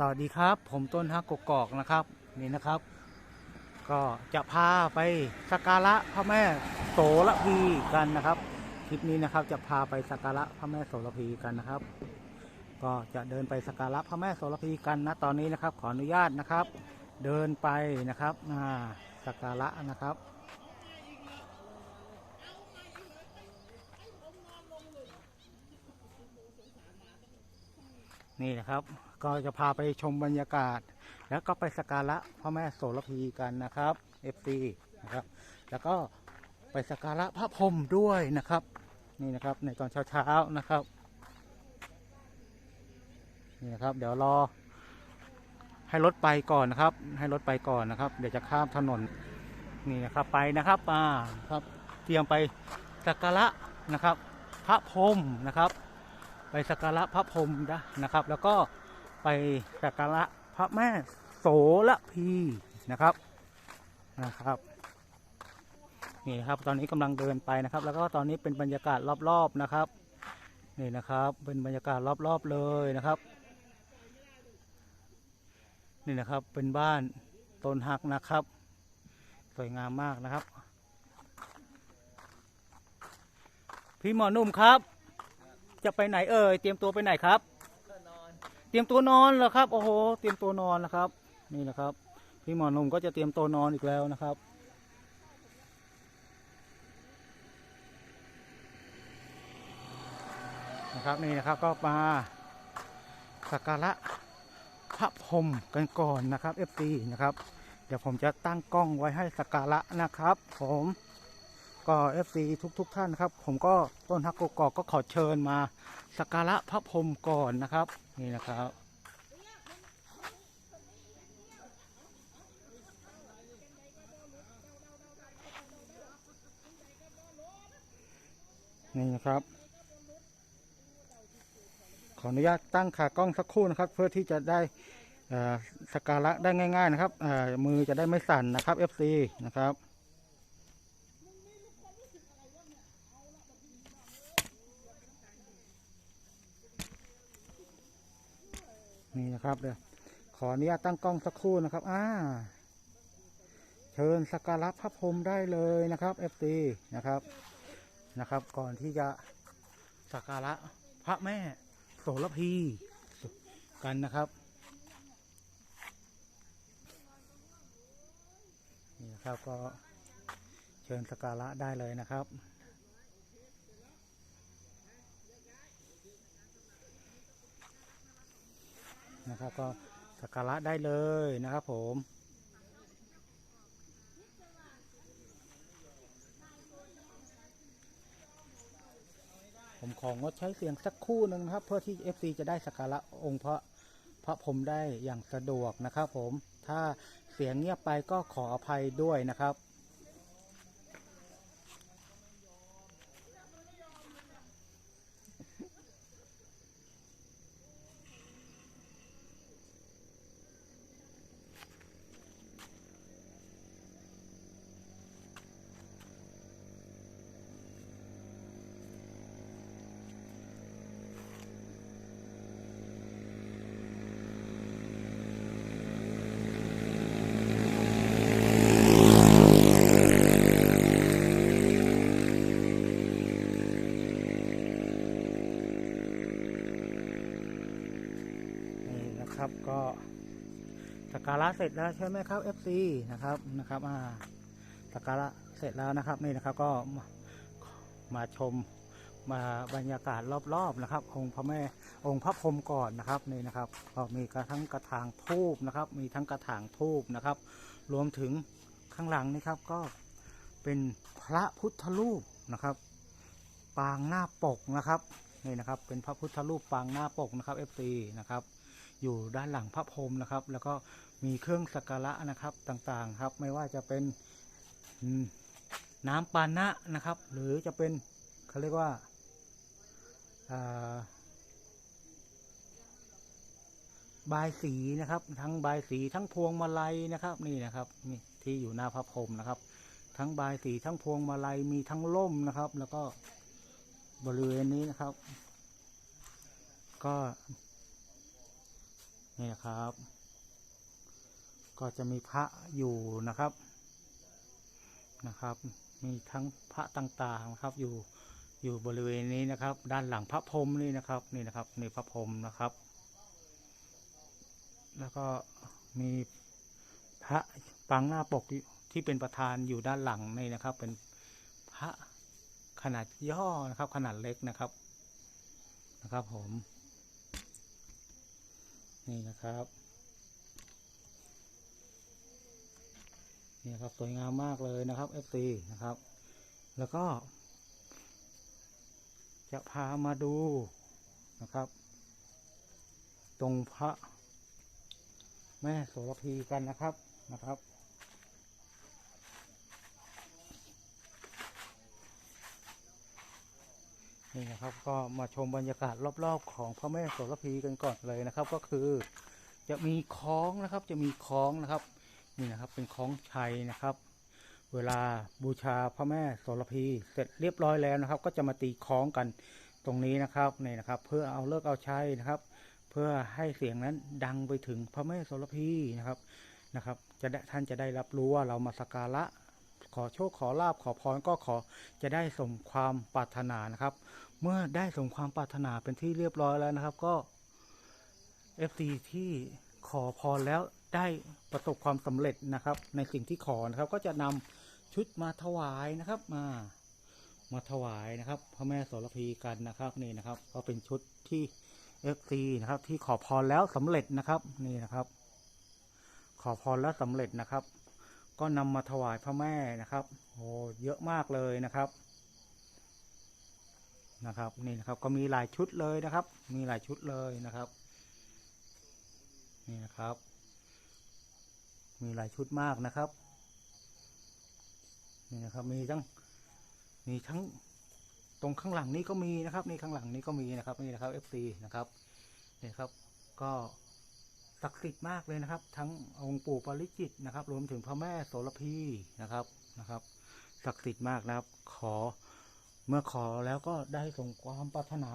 สวัสดีครับ ผมต้นฮักกกอกนะครับนี่นะครับ ก็จะพาไปสักการะพระแม่โสระพีกันนะครับคลิปนี้นะครับจะพาไปสักการะพระแม่โสระพีกันนะครับ ก็จะเดินไปสักการะพระแม่โสระพีกันนะตอนนี้นะครับ ขออนุญาตนะครับ เดินไปนะครับอ่าสักการะนะครับ นี่นะครับ ก็จะพาไปชมบรรยากาศ แล้วก็ไปสักการะพระแม่โสระพีกันนะครับ FC นะครับ แล้วก็ไปสักการะพระพรหมด้วยนะครับ นี่นะครับในตอนเช้าๆนะครับ นี่นะครับ เดี๋ยวรอ ให้รถไปก่อนนะครับ ให้รถไปก่อนนะครับ เดี๋ยวจะข้ามถนนนี่นะครับไปนะครับอ่าครับ เตรียมไปสักการะนะครับ พระพรหมนะครับ สักการะพระพรหมนะนะครับ แล้วก็ไปสักการะพระแม่โสระพีนะครับนะครับนี่ครับตอนนี้กำลังเดินไปนะครับ แล้วก็ตอนนี้เป็นบรรยากาศรอบๆนะครับ นี่นะครับเป็นบรรยากาศรอบๆเลยนะครับ นี่นะครับเป็นบ้านต้นหักนะครับ สวยงามมากนะครับ พี่หมอนุ่มครับ จะไปไหนเอ่ยเตรียมตัวไปไหนครับ เตรียมตัวนอนเหรอครับ โอ้โห เตรียมตัวนอนนะครับ นี่นะครับ พี่หมอหนุ่มก็จะเตรียมตัวนอนอีกแล้วนะครับ นะครับนี่นะครับก็มาสักการะพระพรหมกันก่อนนะครับ FC นะครับ เดี๋ยวผมจะตั้งกล้องไว้ให้สักการะนะครับ ผม ก็ FC ทุกทุกๆท่านครับ ผมก็ต้นฮักกกอกก็ขอเชิญมาสักการะพระพรมก่อนนะครับ นี่นะครับนี่นะครับ ขออนุญาตตั้งขากล้องสักครู่นะครับ เพื่อที่จะได้สกการะได้ง่าย ๆ นะครับมือจะได้ไม่สั่นนะครับ FC นะครับ นะครับเดี๋ยวขออนุญาตตั้งกล้องสักครู่นะครับ อ่า เชิญสักการะพระพรหมได้เลยนะครับ FT นะครับนะครับ ก่อนที่จะสักการะพระแม่โสระพีกันนะครับนี่นะครับก็เชิญสักการะได้เลยนะครับ นะครับ ก็สักการะได้เลยนะครับผมผมของงดใช้เสียงสักคู่หนึ่งครับ เพื่อที่ FC จะได้สักการะองค์พระพระพรหมได้อย่างสะดวกนะครับผมถ้าเสียงเงียบไปก็ขออภัยด้วยนะครับ นี่นะครับก็สักกา ระเสร็จแล้วใช่ไหมครับ FC นะครับนะครับอ่าสักการะเสร็จแล้วนะครับนี่นะครับก็มามาชมมาบรรยากาศรอบๆนะครับ องค์พระแม่องค์พระพรหมก่อนนะครับนี่นะครับก็มีกระทั้งกระถางทูบนะครับ มีทั้งกระถางทูบนะครับ รวมถึงข้างหลังนี่ครับก็เป็นพระพุทธรูปนะครับ ปางหน้าปกนะครับนี่นะครับ เป็นพระพุทธรูปปางหน้าปกนะครับ FC นะครับอยู่ด้านหลังพระพรหมนะครับ แล้วก็ มีเครื่องสักการะนะครับต่างๆครับ ไม่ว่าจะเป็นน้ำปานะนะครับ หรือจะเป็นเขาเรียกว่าอ่าบายสีนะครับ ทั้งบายสีทั้งพวงมาลัยนะครับ นี่นะครับนี่ที่อยู่หน้าพระพรหมนะครับ ทั้งบายสีทั้งพวงมาลัยมีทั้งล่มนะครับ แล้วก็บริเวณนี้นะครับ ก็นี่นะครับ ก็จะมีพระอยู่นะครับนะครับ มีทั้งพระต่างๆนะครับ อยู่อยู่บริเวณนี้นะครับ ด้านหลังพระพรมนี่นะครับนี่นะครับนี่พระพรมนะครับ แล้วก็มีพระปางหน้าปกที่ที่เป็นประธานอยู่ด้านหลังนี่นะครับ เป็นพระขนาดย่อนะครับ ขนาดเล็กนะครับนะครับผม นี่นะครับ นี่ครับสวยงามมากเลยนะครับ FC นะครับ แล้วก็ จะพามาดูนะครับ ตรงพระ แม่โสระพีกันนะครับนะครับนี่นะครับก็มาชมบรรยากาศรอบๆ ของพระแม่โสระพีกันก่อนเลยนะครับ ก็คือจะมีคล้องนะครับ จะมีคล้องนะครับ นี่นะครับ เป็นคล้องชัยนะครับ เวลาบูชาพระแม่โสระพีเสร็จเรียบร้อยแล้วนะครับ ก็จะมาตีคล้องกันตรงนี้นะครับนี่นะครับ เพื่อเอาเลิกเอาชัยนะครับ เพื่อให้เสียงนั้นดังไปถึงพระแม่โสระพีนะครับนะครับ จะท่านจะได้รับรู้ว่าเรามาสักการะขอโชคขอลาบขอพรก็ขอจะได้สมความปรารถนานะครับ เมื่อได้สมความปรารถนาเป็นที่เรียบร้อยแล้วนะครับ ก็ FT ที่ขอพรแล้ว ได้ประสบความสำเร็จนะครับ ในสิ่งที่ขอนะครับ ก็จะนำชุดมาถวายนะครับ มามาถวายนะครับ พระแม่โสระพีกันนะครับนี่นะครับ ก็เป็นชุดที่ FT นะครับ ที่ขอพรแล้วสำเร็จนะครับ นี่นะครับ ขอพรแล้วสำเร็จนะครับ ก็นำมาถวายพระแม่นะครับโอ้เยอะมากเลยนะครับนะครับนี่นะครับก็มีหลายชุดเลยนะครับ มีหลายชุดเลยนะครับ นี่นะครับ มีหลายชุดมากนะครับ นี่นะครับ มีทั้ง มีทั้งตรงข้างหลังนี้ก็มีนะครับ นี่ข้างหลังนี้ก็มีนะครับ นี่นะครับ FC นะครับนี่ครับ ก็ศักดิ์สิทธิ์มากเลยนะครับ ทั้งองค์ปู่ปาริจิตรนะครับ รวมถึงพระแม่โสระพีนะครับนะครับศักดิ์สิทธิ์มากนะครับ ขอเมื่อขอแล้วก็ได้ส่งความปรารถนา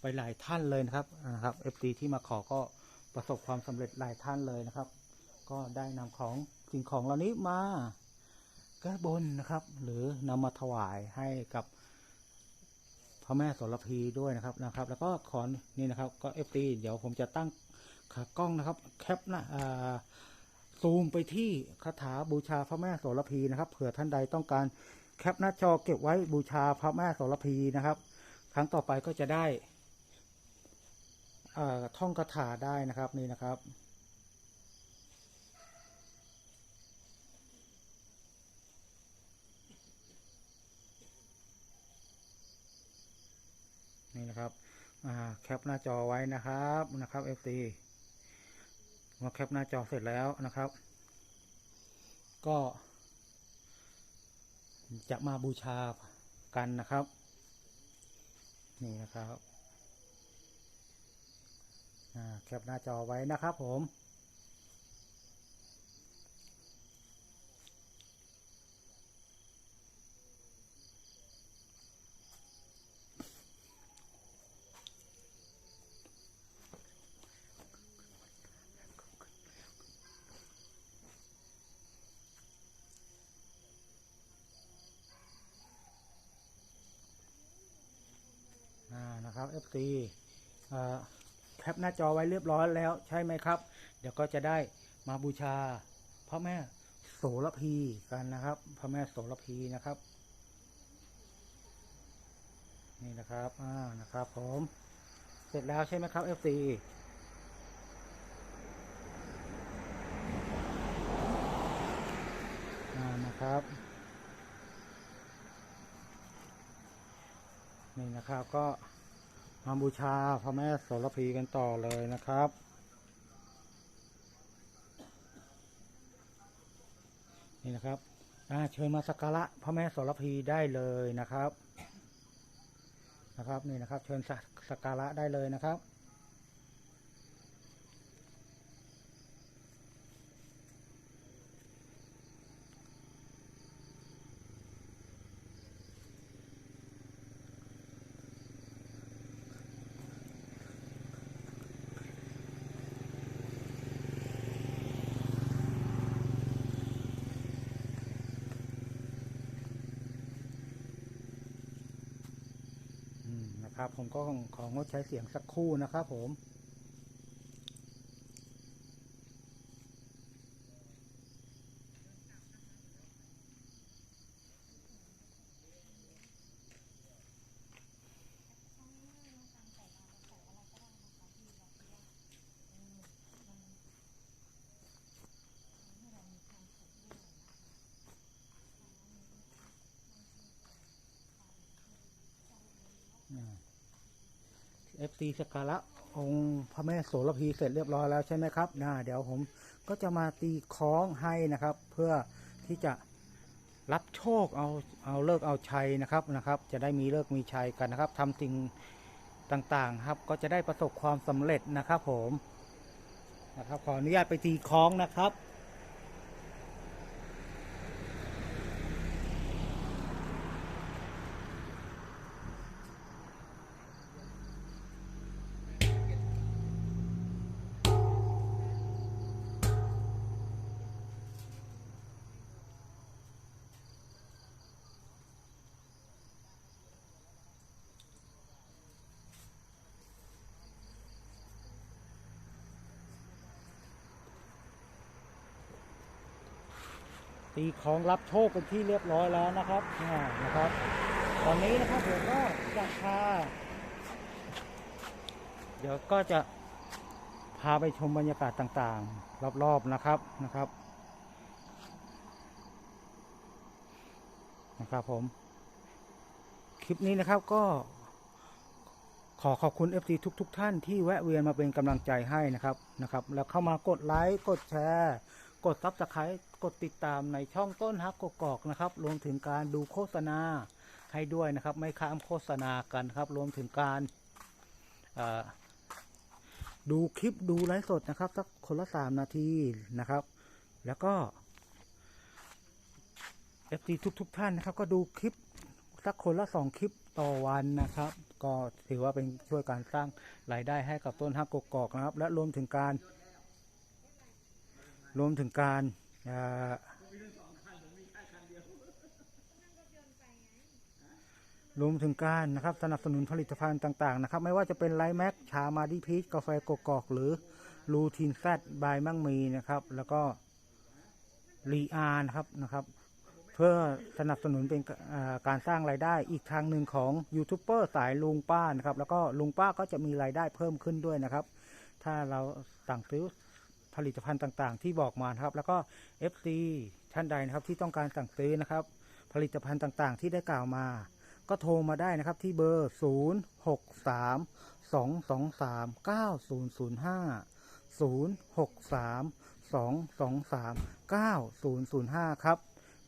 ไปหลายท่านเลยนะครับนะครับ FT ที่มาขอก็ประสบความสำเร็จหลายท่านเลยนะครับ ก็ได้นำของสิ่งของเหล่านี้มาแก้บนนะครับ หรือนำมาถวายให้กับพระแม่โสระพีด้วยนะครับนะครับ แล้วก็ขอนี่นะครับ ก็ FT เดี๋ยวผมจะตั้งขากล้องนะครับ แคปนะอ่าซูมไปที่คาถาบูชาพระแม่โสระพีนะครับ เผื่อท่านใดต้องการแคปหน้าจอเก็บไว้บูชาพระแม่โสระพีนะครับ ครั้งต่อไปก็จะได้ท่องคาถาได้นะครับนี่นะครับ นะครับแคปหน้าจอไว้นะครับนะครับ FT เมื่อแคปหน้าจอเสร็จแล้วนะครับ ก็ จะมาบูชากันนะครับ นี่นะครับแคปหน้าจอไว้นะครับผม อ่า นะครับ FC แคปหน้าจอไว้เรียบร้อยแล้วใช่ไหมครับ เดี๋ยวก็จะได้มาบูชาพระแม่โสระพีกันนะครับ พระแม่โสระพีนะครับ นี่นะครับอ่านะครับผมเสร็จแล้วใช่ไหมครับ FC นะครับ นี่นะครับก็ มาบูชาพระแม่โสระพีกันต่อเลยนะครับ นี่นะครับเชิญมาสักการะพระแม่โสระพีได้เลยนะครับนะครับนี่นะครับ เชิญสักการะได้เลยนะครับ นะครับ ผมก็ของงดใช้เสียงสักครู่นะครับผม เอฟซีสการะองค์พระแม่โสระพีเสร็จเรียบร้อยแล้วใช่ไหมครับนะเดี๋ยวผมก็จะมาตีคล้องให้นะครับ เพื่อที่จะรับโชคเอาเอาเลิกเอาชัยนะครับนะครับ จะได้มีเลิกมีชัยกันนะครับทำสิ่งต่างๆครับ ก็จะได้ประสบความสำเร็จนะครับ ผมนะครับขออนุญาตไปตีคล้องนะครับ ตีของรับโชคเป็นที่เรียบร้อยแล้วนะครับอ่นะครับ ตอนนี้นะครับผมก็จะพาเดี๋ยวก็จะพาไปชมบรรยากาศต่างๆ รอบๆนะครับนะครับนะครับผม คลิปนี้นะครับก็ ขอขอบคุณ FC ทุก ๆ ท่านที่แวะเวียนมาเป็นกำลังใจให้นะครับนะครับ แล้วเข้ามากดไลค์กดแชร์ กดซับสไครต์กดติดตามในช่องต้นฮักกกอกนะครับ รวมถึงการดูโฆษณาให้ด้วยนะครับ ไม่ข้ามโฆษณากันครับ รวมถึงการดูคลิปดูไลฟ์สดนะครับสักคนละสามนาทีนะครับ แล้วก็ FT ทุกๆท่านนะครับ ก็ดูคลิปสักคนละสองคลิปต่อวันนะครับ ก็ถือว่าเป็นช่วยการสร้างรายได้ให้กับต้นฮักกกอกนะครับ และรวมถึงการ รวมถึงการรวมถึงการนะครับสนับสนุนผลิตภัณฑ์ต่างๆนะครับ ไม่ว่าจะเป็นไลท์แม็กชามาดิพีชกาแฟกกอก หรือลูทินแซดบายมั่งมีนะครับ แล้วก็รีอาร์นะครับนะครับ เพื่อสนับสนุนเป็นการสร้างรายได้อีกทางหนึ่งของยูทูบเบอร์สายลุงป้านะครับ แล้วก็ลุงป้าก็จะมีรายได้เพิ่มขึ้นด้วยนะครับ ถ้าเราสั่งซื้อ ผลิตภัณฑ์ต่างๆ ที่บอกมานะครับ แล้วก็ FC ท่านใดนะครับที่ต้องการสั่งซื้อนะครับ ผลิตภัณฑ์ต่างๆ ที่ได้กล่าวมา ก็โทรมาได้นะครับที่เบอร์ 0 6 3 2 2 3 9 0 0 5 0 6 3 2 2 3 9 0 0 5 ครับ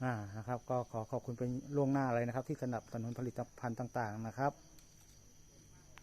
อ่านะครับ ก็ขอขอบคุณเป็นล่วงหน้าเลยนะครับ ที่สนับสนุนผลิตภัณฑ์ต่างๆนะครับ